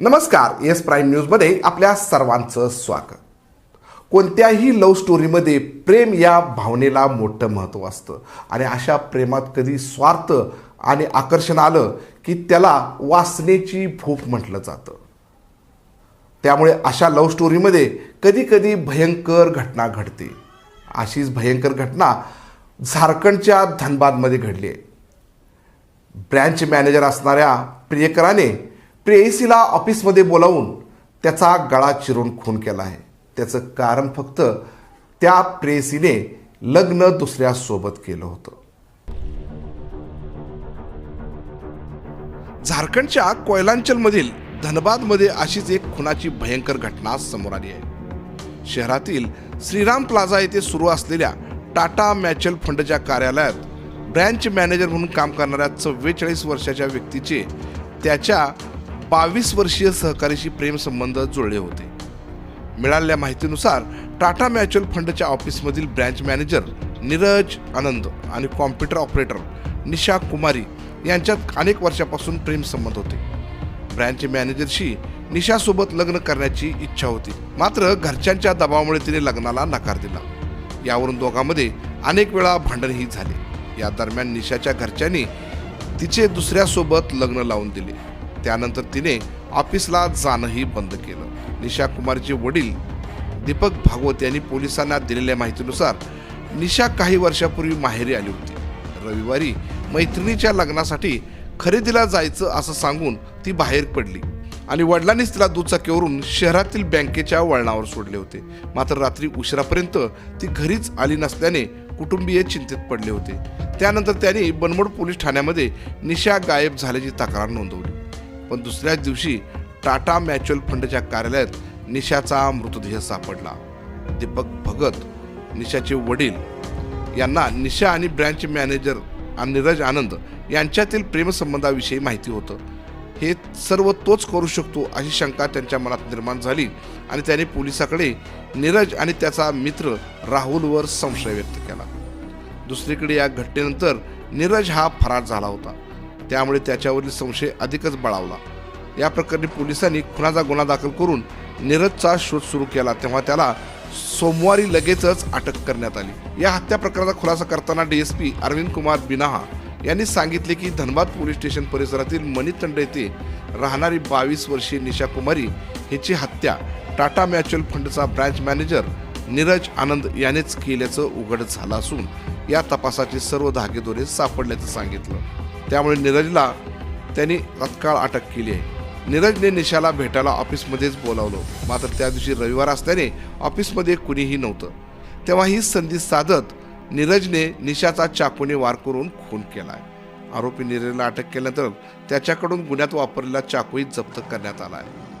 नमस्कार yes prime न्यूजमध्ये आपल्या सर्वांचं स्वागत. कोणत्याही लव्ह स्टोरीमध्ये प्रेम या भावनेला मोठं महत्त्व असतं. आणि अशा प्रेमात कधी स्वार्थ आणि आकर्षण आलं की त्याला वासनेची भूक म्हटलं जातं. त्यामुळे अशा लव्ह स्टोरीमध्ये कधीकधी भयंकर घटना घडते. अशीच भयंकर घटना झारखंडच्या धनबादमध्ये घडली आहे. ब्रँच मॅनेजर असणाऱ्या प्रियकराने प्रेयसीला ऑफिसमध्ये बोलावून त्याचा गळा चिरून खून केला आहे. त्याचं कारण फक्त त्या प्रेयसीने लग्न दुसऱ्यासोबत केलं होतं. झारखंडच्या कोयलांचलमधील धनबादमध्ये अशीच एक खुनाची भयंकर घटना समोर आली आहे. शहरातील श्रीराम प्लाझा येथे सुरू असलेल्या टाटा मॅचल फंडच्या कार्यालयात ब्रँच मॅनेजर म्हणून काम करणाऱ्या चव्वेचाळीस वर्षाच्या व्यक्तीचे त्याच्या बावीस वर्षीय सहकारीशी प्रेमसंबंध जुळले होते. मिळालेल्या माहितीनुसार टाटा म्युच्युअल फंडच्या ऑफिसमधील ब्रँच मॅनेजर नीरज आनंद आणि कॉम्प्युटर ऑपरेटर निशा कुमारी यांच्यात अनेक वर्षापासून प्रेमसंबंध होते. ब्रँच मॅनेजरशी निशासोबत लग्न करण्याची इच्छा होती मात्र घरच्यांच्या दबावामुळे तिने लग्नाला नकार दिला. यावरून दोघांमध्ये अनेक वेळा भांडणही झाले. या दरम्यान निशाच्या घरच्यांनी तिचे दुसऱ्यासोबत लग्न लावून दिले. त्यानंतर तिने ऑफिसला जाणंही बंद केलं. निशा कुमारचे वडील दीपक भागवत यांनी पोलिसांना दिलेल्या माहितीनुसार निशा काही वर्षापूर्वी माहेरी आली होती. रविवारी मैत्रिणीच्या लग्नासाठी खरेदीला जायचं असं सांगून ती बाहेर पडली आणि वडिलांनीच तिला दुचाकीवरून शहरातील बँकेच्या वळणावर सोडले होते. मात्र रात्री उशिरापर्यंत ती घरीच आली नसल्याने कुटुंबीय चिंतेत पडले होते. त्यानंतर त्यांनी बनमोड पोलीस ठाण्यामध्ये निशा गायब झाल्याची तक्रार नोंदवली. पण दुसऱ्याच दिवशी टाटा म्युच्युअल फंडच्या कार्यालयात निशाचा मृतदेह सापडला. दीपक भगत निशाचे वडील यांना निशा आणि ब्रँच मॅनेजर आणि नीरज आनंद यांच्यातील प्रेमसंबंधाविषयी माहिती होतं. हे सर्व तोच करू शकतो अशी शंका त्यांच्या मनात निर्माण झाली आणि त्याने पोलिसाकडे नीरज आणि त्याचा मित्र राहुलवर संशय व्यक्त केला. दुसरीकडे या घटनेनंतर नीरज हा फरार झाला होता. त्यामुळे त्याच्यावरील संशय अधिकच बळावला. या प्रकरणी पोलिसांनी खुनाचा गुन्हा दाखल करून नीरजचा शोध सुरू केला तेव्हा त्याला सोमवारी लगेचच अटक करण्यात आली. या हत्या प्रकरणाचा खुलासा करताना डीएसपी अरविंद कुमार बिनाहा यांनी सांगितले की धनबाद पोलीस स्टेशन परिसरातील मणितंड येथे राहणारी बावीस वर्षीय निशा कुमारी हिची हत्या टाटा म्युच्युअल फंडचा ब्रँच मॅनेजर नीरज आनंद यानेच केल्याचं उघड झालं असून या तपासाचे सर्व धागेदोरे सापडल्याचं सांगितलं. त्यामुळे नीरजला त्यांनी तत्काळ अटक केली आहे. नीरजने निशाला भेटायला ऑफिसमध्येच बोलावलं. मात्र त्या दिवशी रविवार असल्याने ऑफिसमध्ये कुणीही नव्हतं. तेव्हा ही संधी साधत नीरजने निशाचा चाकूने वार करून खून केला आहे आरोपी नीरजला अटक केल्यानंतर त्याच्याकडून गुन्ह्यात वापरलेला चाकूही जप्त करण्यात आला आहे